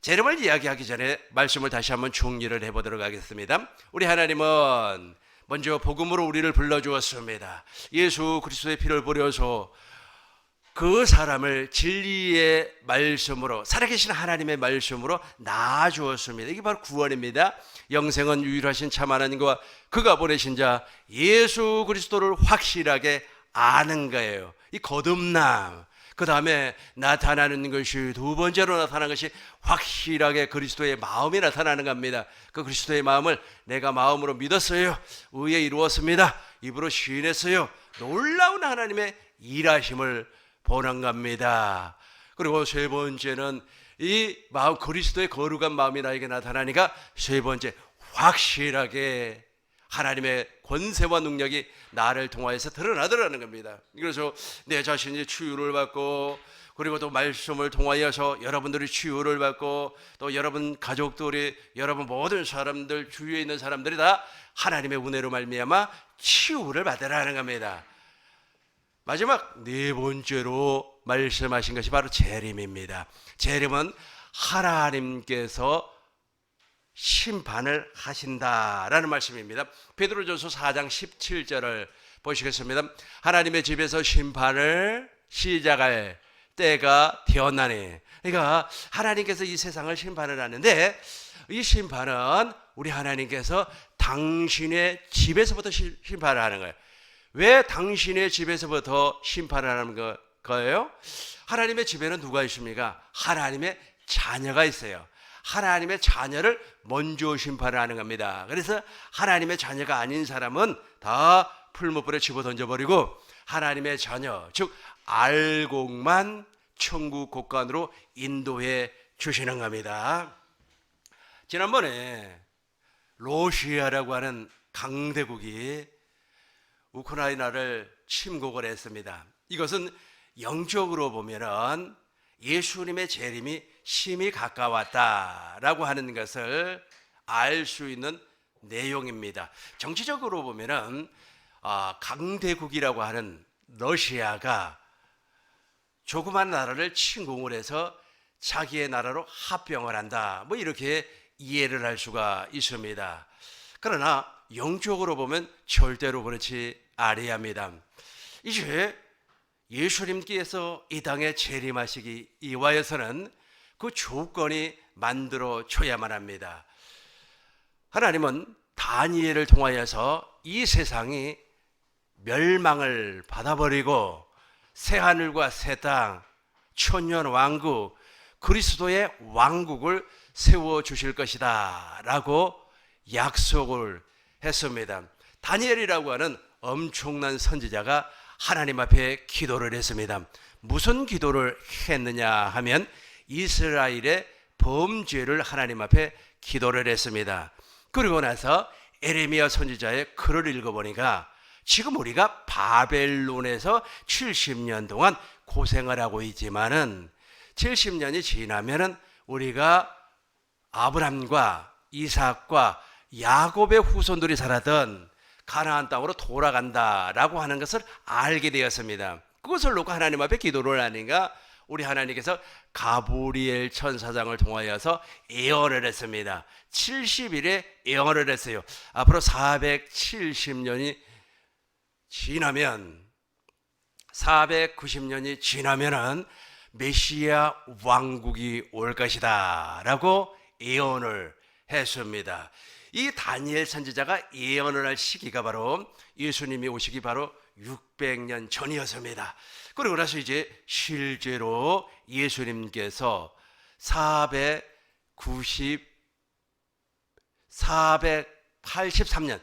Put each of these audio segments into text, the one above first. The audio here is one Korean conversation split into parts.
재림을 이야기하기 전에 말씀을 다시 한번 정리를 해보도록 하겠습니다. 우리 하나님은 먼저 복음으로 우리를 불러주었습니다. 예수 그리스도의 피를 뿌려서 그 사람을 진리의 말씀으로 살아계신 하나님의 말씀으로 낳아주었습니다. 이게 바로 구원입니다. 영생은 유일하신 참 하나님과 그가 보내신 자 예수 그리스도를 확실하게 아는 거예요. 이 거듭남. 그 다음에 나타나는 것이 두 번째로 나타나는 것이 확실하게 그리스도의 마음이 나타나는 겁니다. 그 그리스도의 마음을 내가 마음으로 믿었어요. 의에 이루었습니다. 입으로 시인했어요. 놀라운 하나님의 일하심을 보는 겁니다. 그리고 세 번째는 이 마음 그리스도의 거룩한 마음이 나에게 나타나니까 세 번째 확실하게 하나님의 권세와 능력이 나를 통하여서 드러나더라는 겁니다. 그래서 내 자신이 치유를 받고 그리고 또 말씀을 통하여서 여러분들이 치유를 받고 또 여러분 가족들이 여러분 모든 사람들 주위에 있는 사람들이 다 하나님의 은혜로 말미암아 치유를 받으라는 겁니다. 마지막 네 번째로 말씀하신 것이 바로 재림입니다. 재림은 하나님께서 심판을 하신다라는 말씀입니다. 베드로전서 4장 17절을 보시겠습니다. 하나님의 집에서 심판을 시작할 때가 되었나니. 그러니까 하나님께서 이 세상을 심판을 하는데 이 심판은 우리 하나님께서 당신의 집에서부터 시- 심판을 하는 거예요. 왜 당신의 집에서부터 심판을 하는 거- 거예요? 하나님의 집에는 누가 있습니까? 하나님의 자녀가 있어요. 하나님의 자녀를 먼저 심판을 하는 겁니다. 그래서 하나님의 자녀가 아닌 사람은 다 풀무불에 집어 던져버리고 하나님의 자녀, 즉 알곡만 천국 곳간으로 인도해 주시는 겁니다. 지난번에 러시아라고 하는 강대국이 우크라이나를 침공을 했습니다. 이것은 영적으로 보면은 예수님의 재림이 심히 가까웠다라고 하는 것을 알 수 있는 내용입니다. 정치적으로 보면은 아, 강대국이라고 하는 러시아가 조그만 나라를 침공을 해서 자기의 나라로 합병을 한다. 뭐 이렇게 이해를 할 수가 있습니다. 그러나 영적으로 보면 절대로 그렇지 아니합니다. 이제 예수님께서 이 땅에 재림하시기 이와여서는 그 조건이 만들어져야만 합니다. 하나님은 다니엘을 통하여서 이 세상이 멸망을 받아버리고 새 하늘과 새 땅, 천년 왕국, 그리스도의 왕국을 세워 주실 것이다. 라고 약속을 했습니다. 다니엘이라고 하는 엄청난 선지자가 하나님 앞에 기도를 했습니다. 무슨 기도를 했느냐 하면 이스라엘의 범죄를 하나님 앞에 기도를 했습니다. 그리고 나서 에레미야 선지자의 글을 읽어보니까 지금 우리가 바벨론에서 70년 동안 고생을 하고 있지만은 70년이 지나면은 우리가 아브람과 이삭과 야곱의 후손들이 살았던 가나안 땅으로 돌아간다라고 하는 것을 알게 되었습니다. 그것을 놓고 하나님 앞에 기도를 하니까 우리 하나님께서 가브리엘 천사장을 통하여서 예언을 했습니다. 70일에 예언을 했어요. 앞으로 470년이 지나면 490년이 지나면은 메시아 왕국이 올 것이다라고 예언을 했습니다. 이 다니엘 선지자가 예언을 할 시기가 바로 예수님이 오시기 바로 600년 전이었습니다. 그리고 나서 이제 실제로 예수님께서 490 483년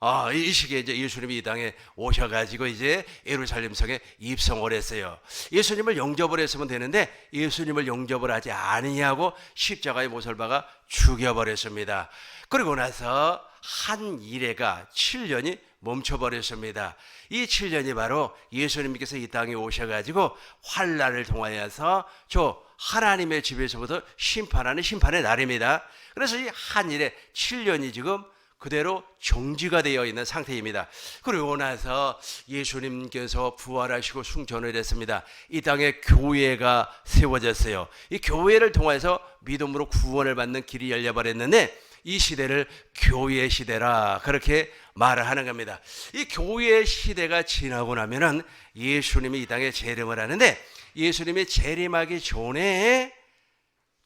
아, 이 시기에 이제 예수님이 이 땅에 오셔가지고 이제 예루살렘 성에 입성을 했어요. 예수님을 영접을 했으면 되는데 예수님을 영접을 하지 아니하고 십자가에 못을 박아 죽여버렸습니다. 그리고 나서 한 일회가 7년이 멈춰버렸습니다. 이 7년이 바로 예수님께서 이 땅에 오셔가지고 환란을 통하여서 저 하나님의 집에서부터 심판하는 심판의 날입니다. 그래서 이 한일에 7년이 지금 그대로 정지가 되어 있는 상태입니다. 그리고 나서 예수님께서 부활하시고 승천을 했습니다. 이 땅에 교회가 세워졌어요. 이 교회를 통해서 믿음으로 구원을 받는 길이 열려버렸는데 이 시대를 교회 시대라 그렇게 말을 하는 겁니다. 이 교회 시대가 지나고 나면은 예수님이 이 땅에 재림을 하는데 예수님이 재림하기 전에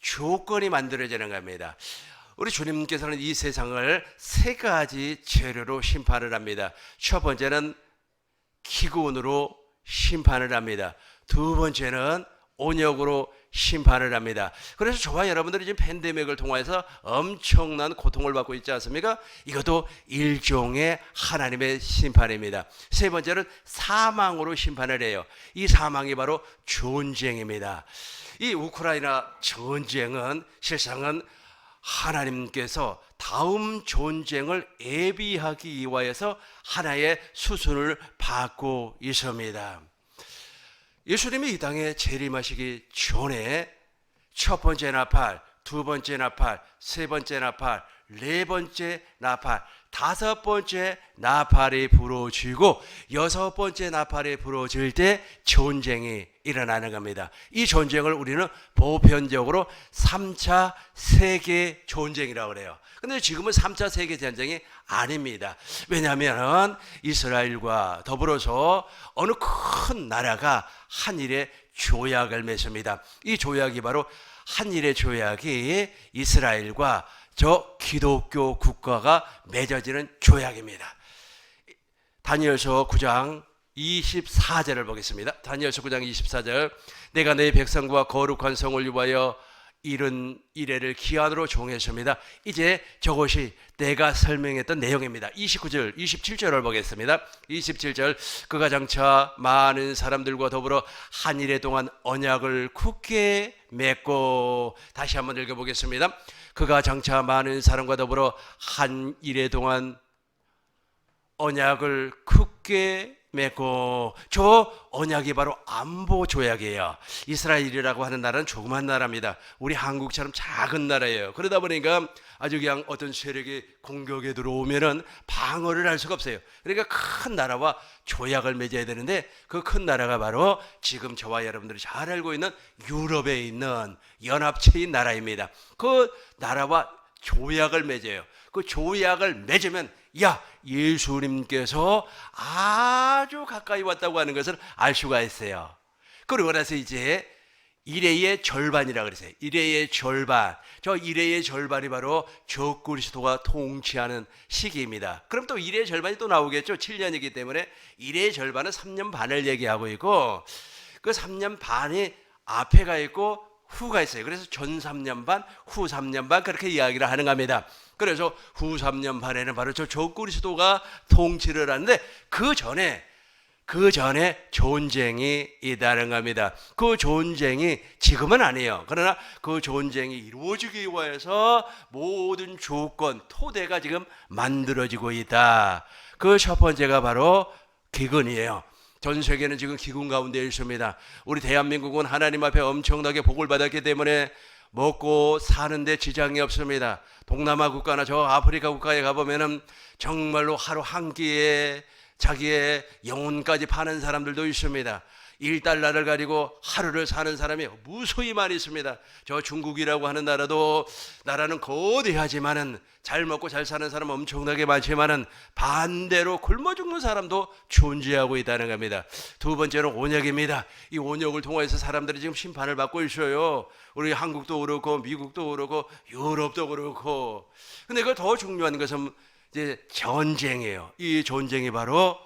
조건이 만들어지는 겁니다. 우리 주님께서는 이 세상을 세 가지 재료로 심판을 합니다. 첫 번째는 기근으로 심판을 합니다. 두 번째는 온역으로 심판을 합니다. 그래서 저와 여러분들이 지금 팬데믹을 통해서 엄청난 고통을 받고 있지 않습니까? 이것도 일종의 하나님의 심판입니다. 세 번째는 사망으로 심판을 해요. 이 사망이 바로 전쟁입니다. 이 우크라이나 전쟁은 실상은 하나님께서 다음 전쟁을 예비하기 위하여서 하나의 수순을 받고 있습니다. 예수님이 이 땅에 재림하시기 전에 첫 번째 나팔, 두 번째 나팔, 세 번째 나팔, 네 번째 나팔, 다섯 번째 나팔이 부러지고 여섯 번째 나팔이 부러질 때 전쟁이 일어나는 겁니다. 이 전쟁을 우리는 보편적으로 3차 세계 전쟁이라고 그래요. 근데 지금은 3차 세계 전쟁이 아닙니다. 왜냐하면 이스라엘과 더불어서 어느 큰 나라가 한일의 조약을 맺습니다. 이 조약이 바로 한일의 조약이 이스라엘과 저 기독교 국가가 맺어지는 조약입니다. 다니엘서 9장 24절을 보겠습니다. 다니엘서 9장 24절 내가 내 백성과 거룩한 성을 위하여 이른 이래를 기한으로 정했습니다. 이제 저것이 내가 설명했던 내용입니다. 29절, 27절을 보겠습니다. 27절 그가 장차 많은 사람들과 더불어 한 일에 동안 언약을 굳게 맺고 다시 한번 읽어보겠습니다. 그가 장차 많은 사람과 더불어 한 일에 동안 언약을 굳게 맺고 저 언약이 바로 안보 조약이에요. 이스라엘이라고 하는 나라는 조그만 나라입니다. 우리 한국처럼 작은 나라예요. 그러다 보니까 아주 그냥 어떤 세력이 공격에 들어오면은 방어를 할 수가 없어요. 그러니까 큰 나라와 조약을 맺어야 되는데 그 큰 나라가 바로 지금 저와 여러분들이 잘 알고 있는 유럽에 있는 연합체인 나라입니다. 그 나라와 조약을 맺어요. 그 조약을 맺으면 야 예수님께서 아주 가까이 왔다고 하는 것을 알 수가 있어요. 그러고 나서 이제 일회의 절반이라 그러세요. 일회의 절반. 저 일회의 절반이 바로 적그리스도가 통치하는 시기입니다. 그럼 또 일회의 절반이 또 나오겠죠. 7년이기 때문에 일회의 절반은 3년 반을 얘기하고 있고 그 3년 반이 앞에 가 있고 후가 있어요. 그래서 전 3년 반, 후 3년 반 그렇게 이야기를 하는 겁니다. 그래서 후 3년 반에는 바로 저 적그리스도가 통치를 하는데 그 전에 그 전에 전쟁이 있다는 겁니다. 그 전쟁이 지금은 아니에요. 그러나 그 전쟁이 이루어지기 위해서 모든 조건, 토대가 지금 만들어지고 있다. 그 첫 번째가 바로 기근이에요. 전 세계는 지금 기근 가운데 있습니다. 우리 대한민국은 하나님 앞에 엄청나게 복을 받았기 때문에 먹고 사는데 지장이 없습니다. 동남아 국가나 저 아프리카 국가에 가보면은 정말로 하루 한 끼에 자기의 영혼까지 파는 사람들도 있습니다. 1달러를 가지고 하루를 사는 사람이 무수히 많이 있습니다. 저 중국이라고 하는 나라도 나라는 거대하지만은 잘 먹고 잘 사는 사람 엄청나게 많지만은 반대로 굶어 죽는 사람도 존재하고 있다는 겁니다. 두 번째는 온역입니다. 이 온역을 통해서 사람들이 지금 심판을 받고 있어요. 우리 한국도 그렇고 미국도 그렇고 유럽도 그렇고. 근데 그 더 중요한 것은 이제 전쟁이에요. 이 전쟁이 바로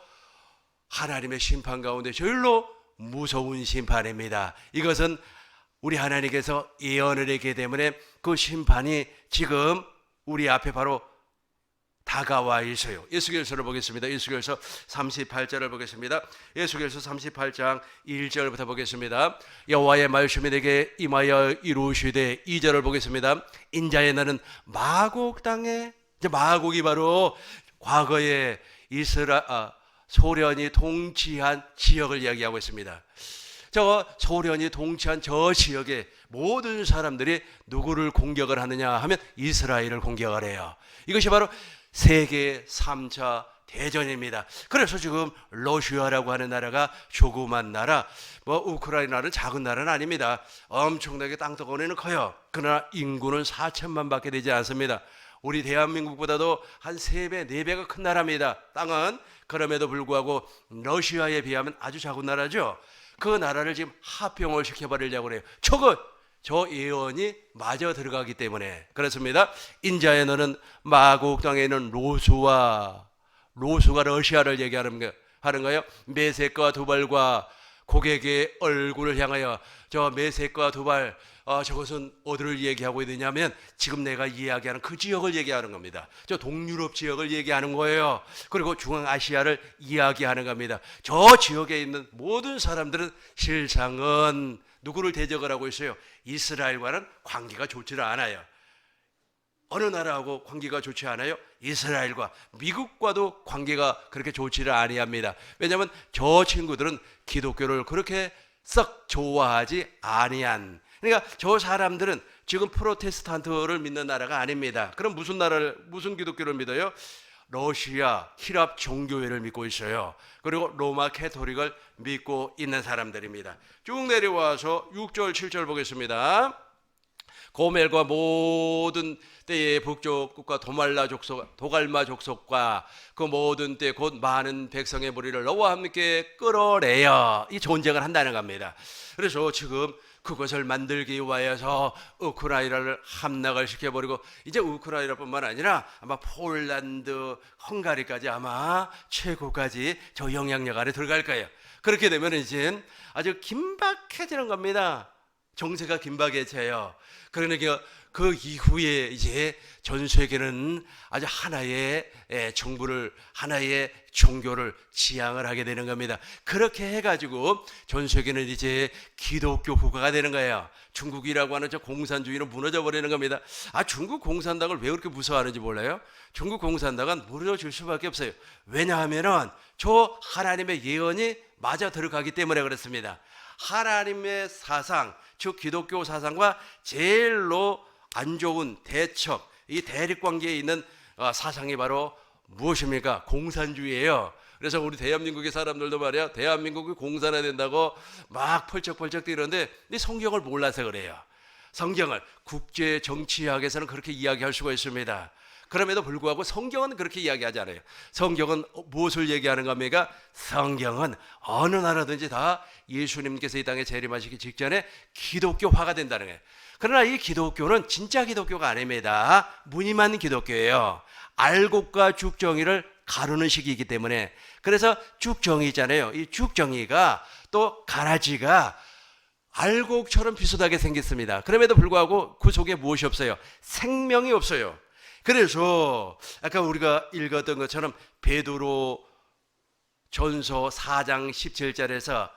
하나님의 심판 가운데 제일로 무서운 심판입니다. 이것은 우리 하나님께서 예언을 했기 때문에 그 심판이 지금 우리 앞에 바로 다가와 있어요. 예수결서를 보겠습니다. 예수결서 38절을 보겠습니다. 예수결서 38장 1절부터 보겠습니다. 여호와의 말씀이 내게 임하여 이루시되 2절을 보겠습니다. 인자의 나는 마곡 땅에 이제 마곡이 바로 과거에 이스라 아, 소련이 통치한 지역을 이야기하고 있습니다. 저 소련이 통치한 저 지역의 모든 사람들이 누구를 공격을 하느냐 하면 이스라엘을 공격을 해요. 이것이 바로 세계 3차 대전입니다. 그래서 지금 러시아라고 하는 나라가 조그만 나라, 뭐 우크라이나는 작은 나라는 아닙니다. 엄청나게 땅덩어리는 커요. 그러나 인구는 4천만 밖에 되지 않습니다. 우리 대한민국보다도 한 3배, 4배가 큰 나라입니다. 땅은 그럼에도 불구하고 러시아에 비하면 아주 작은 나라죠. 그 나라를 지금 합병을 시켜버리려고 그래요. 저거 저 예언이 맞아 들어가기 때문에 그렇습니다. 인자에 너는 마곡 땅에 있는 로수와 로수가 러시아를 얘기하는 거 하는 거예요. 메색과 두발과 고객의 얼굴을 향하여 저 메색과 두발 어, 저것은 어디를 얘기하고 있느냐면 지금 내가 이야기하는 그 지역을 얘기하는 겁니다. 저 동유럽 지역을 얘기하는 거예요. 그리고 중앙아시아를 이야기하는 겁니다. 저 지역에 있는 모든 사람들은 실상은 누구를 대적을 하고 있어요? 이스라엘과는 관계가 좋지를 않아요. 어느 나라하고 관계가 좋지 않아요? 이스라엘과 미국과도 관계가 그렇게 좋지를 아니합니다. 왜냐하면 저 친구들은 기독교를 그렇게 썩 좋아하지 아니한. 그러니까 저 사람들은 지금 프로테스탄트를 믿는 나라가 아닙니다. 그럼 무슨 나라를 무슨 기독교를 믿어요? 러시아 히랍 종교회를 믿고 있어요. 그리고 로마 캐토릭을 믿고 있는 사람들입니다. 쭉 내려와서 6절 7절 보겠습니다. 고멜과 모든 때의 북쪽 국가 도말라 족속 도갈마 족속과 그 모든 때 곧 많은 백성의 무리를 너와 함께 끌어내어 이 전쟁을 한다는 겁니다. 그래서 지금 그것을 만들기 위하여서 우크라이나를 함락을 시켜버리고 이제 우크라이나뿐만 아니라 아마 폴란드, 헝가리까지 아마 최고까지 저 영향력 아래 들어갈 거예요. 그렇게 되면 이제 아주 긴박해지는 겁니다. 정세가 긴박해져요. 그러니까 그 이후에 이제 전 세계는 아주 하나의 예, 정부를 하나의 종교를 지향을 하게 되는 겁니다. 그렇게 해가지고 전 세계는 이제 기독교 국가가 되는 거예요. 중국이라고 하는 저 공산주의는 무너져 버리는 겁니다. 아 중국 공산당을 왜 그렇게 무서워하는지 몰라요? 중국 공산당은 무너질 수밖에 없어요. 왜냐하면은 저 하나님의 예언이 맞아 들어가기 때문에 그렇습니다. 하나님의 사상, 즉 기독교 사상과 제일로 안 좋은 대척, 이 대립 관계에 있는 어, 사상이 바로 무엇입니까? 공산주의예요. 그래서 우리 대한민국의 사람들도 말이야, 대한민국이 공산화 된다고 막 펄쩍펄쩍 뛰는데 이 성경을 몰라서 그래요. 성경을 국제 정치학에서는 그렇게 이야기할 수가 있습니다. 그럼에도 불구하고 성경은 그렇게 이야기하지 않아요. 성경은 무엇을 얘기하는 겁니까? 성경은 어느 나라든지 다 예수님께서 이 땅에 재림하시기 직전에 기독교화가 된다는 거예요. 그러나 이 기독교는 진짜 기독교가 아닙니다. 무늬만 기독교예요. 알곡과 죽정이를 가르는 시기이기 때문에 그래서 죽정이 있잖아요. 이 죽정이가 또 가라지가 알곡처럼 비슷하게 생겼습니다. 그럼에도 불구하고 그 속에 무엇이 없어요? 생명이 없어요. 그래서 아까 우리가 읽었던 것처럼 베드로 전서 4장 17절에서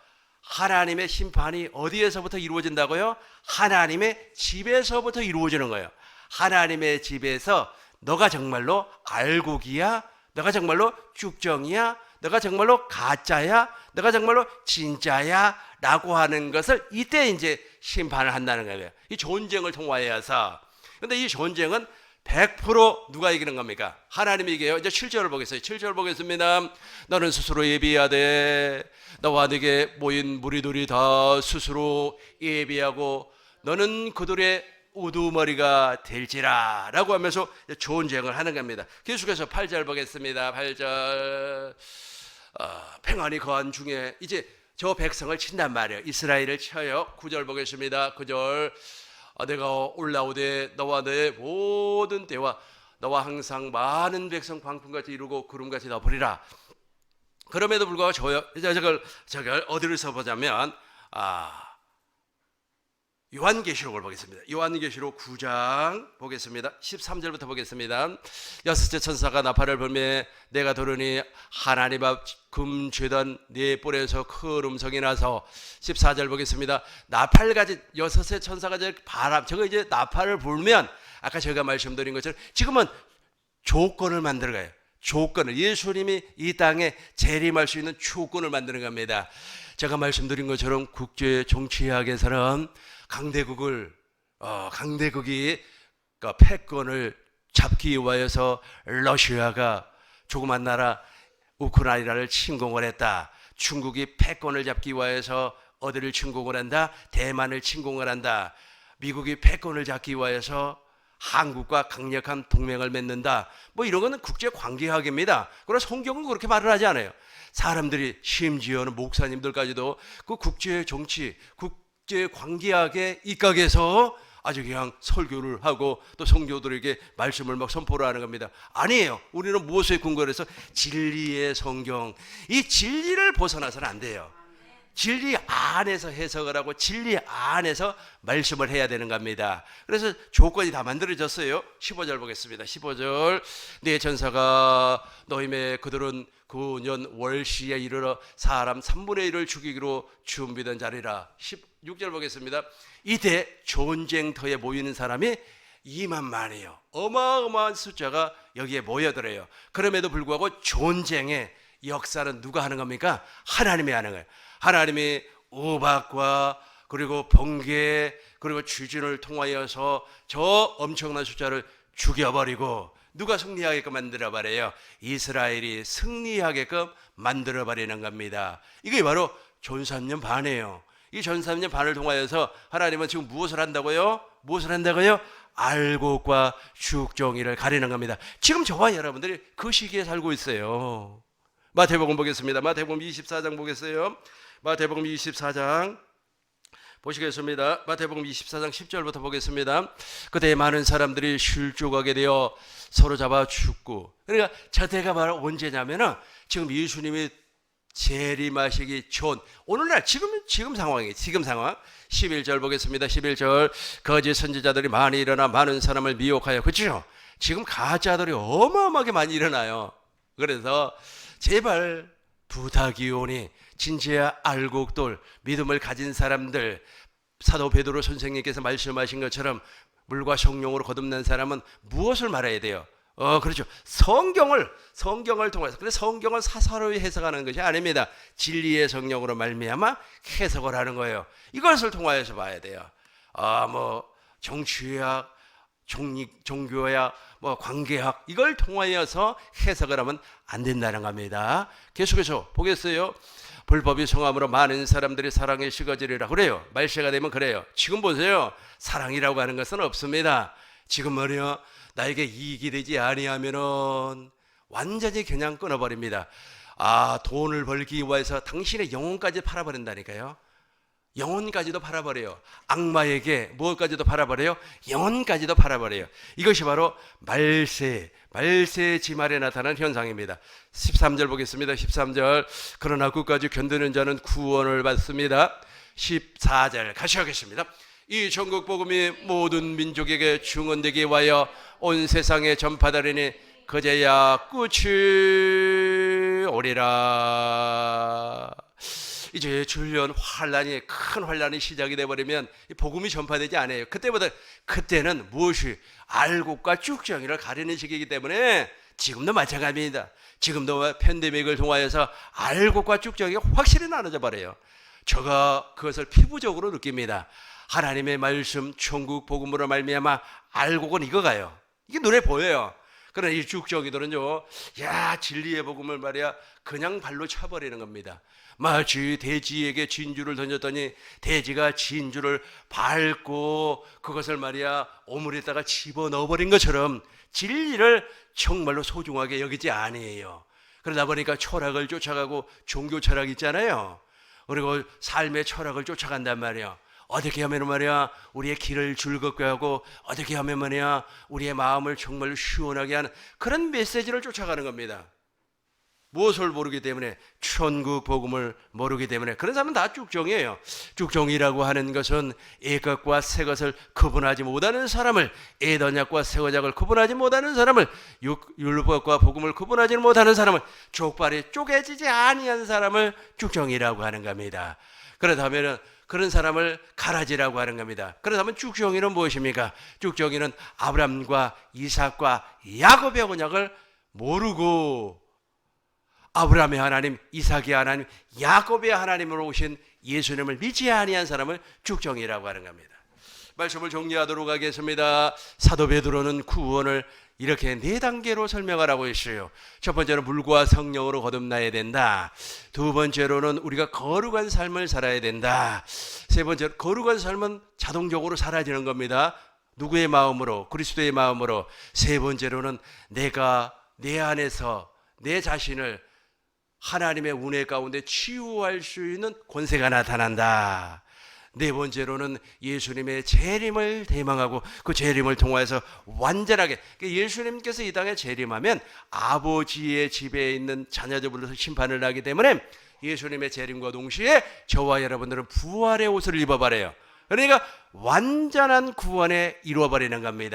하나님의 심판이 어디에서부터 이루어진다고요? 하나님의 집에서부터 이루어지는 거예요. 하나님의 집에서 너가 정말로 알곡이야? 너가 정말로 쭉정이야? 너가 정말로 가짜야? 너가 정말로 진짜야? 라고 하는 것을 이때 이제 심판을 한다는 거예요. 이 전쟁을 통하여서. 근데 이 전쟁은 100% 누가 이기는 겁니까? 하나님이 이겨요. 이제 7절을 보겠어요. 7절 보겠습니다. 너는 스스로 예비하되 너와 네게 모인 무리들이 다 스스로 예비하고 너는 그들의 우두머리가 될지라 라고 하면서 전쟁을 하는 겁니다. 계속해서 8절 보겠습니다. 8절 어, 평안히 거한 중에 이제 저 백성을 친단 말이에요. 이스라엘을 쳐요. 9절 보겠습니다. 9절 아, 내가 올라오되 너와 내 모든 때와 너와 항상 많은 백성 방풍같이 이루고 구름같이 덮으리라. 그럼에도 불구하고 저, 저걸 저걸 어디서 보자면 아 요한계시록을 보겠습니다. 요한계시록 9장 보겠습니다. 13절부터 보겠습니다. 여섯째 천사가 나팔을 불매 내가 들으니 하나님 앞 금죄단 네 뿔에서 큰 음성이 나서 14절 보겠습니다. 나팔 가진 여섯째 천사가 저 바람 저거 이제 나팔을 불면 아까 제가 말씀드린 것처럼 지금은 조건을 만들어 가요. 조건을 예수님이 이 땅에 재림할 수 있는 조건을 만드는 겁니다. 제가 말씀드린 것처럼 국제 정치학에서는 강대국을 어, 강대국이 그 패권을 잡기 위하여서 러시아가 조그만 나라 우크라이나를 침공을 했다. 중국이 패권을 잡기 위하여서 어디를 침공을 한다? 대만을 침공을 한다. 미국이 패권을 잡기 위하여서 한국과 강력한 동맹을 맺는다. 뭐 이런 거는 국제 관계학입니다. 그러나 성경은 그렇게 말을 하지 않아요. 사람들이 심지어는 목사님들까지도 그 국제 정치, 국 제 관계학의 입각에서 아주 그냥 설교를 하고 또 성도들에게 말씀을 막 선포를 하는 겁니다. 아니에요. 우리는 무엇에 근거를 해서 진리의 성경. 이 진리를 벗어나서는 안 돼요. 진리 안에서 해석을 하고 진리 안에서 말씀을 해야 되는 겁니다. 그래서 조건이 다 만들어졌어요. 15절 보겠습니다. 15절. 내 전사가 너희의 그들은 그년 월시에 이르러 사람 3분의 1을 죽이기로 준비된 자리라. 16절 보겠습니다. 이때 전쟁터에 모이는 사람이 2만만이에요. 어마어마한 숫자가 여기에 모여들어요. 그럼에도 불구하고 전쟁의 역사는 누가 하는 겁니까? 하나님이 하는 거예요. 하나님이 우박과 그리고 번개 그리고 주진을 통하여서 저 엄청난 숫자를 죽여버리고 누가 승리하게끔 만들어 버려요. 이스라엘이 승리하게끔 만들어 버리는 겁니다. 이게 바로 전삼년 반이에요. 이 전삼년 반을 통하여서 하나님은 지금 무엇을 한다고요? 무엇을 한다고요? 알곡과 죽정이를 가리는 겁니다. 지금 저와 여러분들이 그 시기에 살고 있어요. 마태복음 보겠습니다. 마태복음 24장 보겠어요. 마태복음 24장 보시겠습니다. 마태복음 24장 10절부터 보겠습니다. 그때 많은 사람들이 실족하게 되어 서로 잡아 죽고 그러니까 저 때가 바로 언제냐면은 지금 예수님이 재림하시기 전 오늘날 지금 지금 상황이 지금 상황 11절 보겠습니다. 11절 거짓 선지자들이 많이 일어나 많은 사람을 미혹하여 그렇죠? 지금 가짜들이 어마어마하게 많이 일어나요. 그래서 제발 부탁이 오니 진지야 알곡돌 믿음을 가진 사람들 사도 베드로 선생님께서 말씀하신 것처럼 물과 성령으로 거듭난 사람은 무엇을 말해야 돼요? 어 그렇죠 성경을 성경을 통해서 그래서 성경은 사사로이 해석하는 것이 아닙니다 진리의 성령으로 말미암아 해석을 하는 거예요 이것을 통하여서 봐야 돼요 아 뭐 정치학 종립, 종교학, 뭐 관계학 이걸 통하여서 해석을 하면 안 된다는 겁니다. 계속해서 보겠어요. 불법이 성함으로 많은 사람들이 사랑에 식어지리라 그래요. 말세가 되면 그래요. 지금 보세요. 사랑이라고 하는 것은 없습니다. 지금 말이요. 나에게 이익이 되지 아니하면은 완전히 그냥 끊어버립니다. 아 돈을 벌기 위해서 당신의 영혼까지 팔아버린다니까요. 영혼까지도 팔아버려요. 악마에게 무엇까지도 팔아버려요? 영혼까지도 팔아버려요. 이것이 바로 말세, 말세 지말에 나타난 현상입니다. 13절 보겠습니다. 13절. 그러나 끝까지 견디는 자는 구원을 받습니다. 14절 가셔야겠습니다. 이 전국 복음이 모든 민족에게 증언되게 하여 온 세상에 전파되리니 그제야 끝이 오리라. 이제 줄년 환란이 큰 환란이 시작이 돼 버리면 복음이 전파되지 않아요. 그때보다 그때는 무엇이 알곡과 쭉정이를 가리는 시기이기 때문에 지금도 마찬가지입니다. 지금도 팬데믹을 통하여서 알곡과 쭉정이 확실히 나눠져 버려요. 제가 그것을 피부적으로 느낍니다. 하나님의 말씀, 천국 복음으로 말미암아 알곡은 익어가요. 이게 눈에 보여요. 그러나 이 쭉정이들은요, 야 진리의 복음을 말이야 그냥 발로 차버리는 겁니다. 마치 돼지에게 진주를 던졌더니 돼지가 진주를 밟고 그것을 말이야 오물에다가 집어 넣어버린 것처럼 진리를 정말로 소중하게 여기지 아니에요. 그러다 보니까 철학을 쫓아가고 종교 철학 있잖아요. 그리고 삶의 철학을 쫓아간단 말이에요. 어떻게 하면 말이야 우리의 길을 즐겁게 하고 어떻게 하면 말이야 우리의 마음을 정말 시원하게 하는 그런 메시지를 쫓아가는 겁니다. 무엇을 모르기 때문에 천국 복음을 모르기 때문에 그런 사람은 다 쭉정이에요. 쭉정이라고 하는 것은 애것과 새것을 구분하지 못하는 사람을 애더약과 새거작을 구분하지 못하는 사람을 육, 율법과 복음을 구분하지 못하는 사람을 족발이 쪼개지지 아니한 사람을 쭉정이라고 하는 겁니다. 그렇다면은 그런 사람을 가라지라고 하는 겁니다. 그렇다면 쭉정이는 무엇입니까? 쭉정이는 아브람과 이삭과 야곱의 언약을 모르고 아브라함의 하나님, 이삭의 하나님, 야곱의 하나님으로 오신 예수님을 믿지 아니한 사람을 쭉정이라고 하는 겁니다. 말씀을 정리하도록 하겠습니다. 사도 베드로는 구원을 이렇게 네 단계로 설명하라고 했어요. 첫 번째는 물과 성령으로 거듭나야 된다. 두 번째로는 우리가 거룩한 삶을 살아야 된다. 세 번째로 거룩한 삶은 자동적으로 사라지는 겁니다. 누구의 마음으로? 그리스도의 마음으로. 세 번째로는 내가 내 안에서 내 자신을 하나님의 운해 가운데 치유할 수 있는 권세가 나타난다. 네 번째로는 예수님의 재림을 대망하고 그 재림을 통하여서 완전하게 그러니까 예수님께서 이 땅에 재림하면 아버지의 집에 있는 자녀들로서 심판을 하기 때문에 예수님의 재림과 동시에 저와 여러분들은 부활의 옷을 입어버려요. 그러니까 완전한 구원에 이루어버리는 겁니다.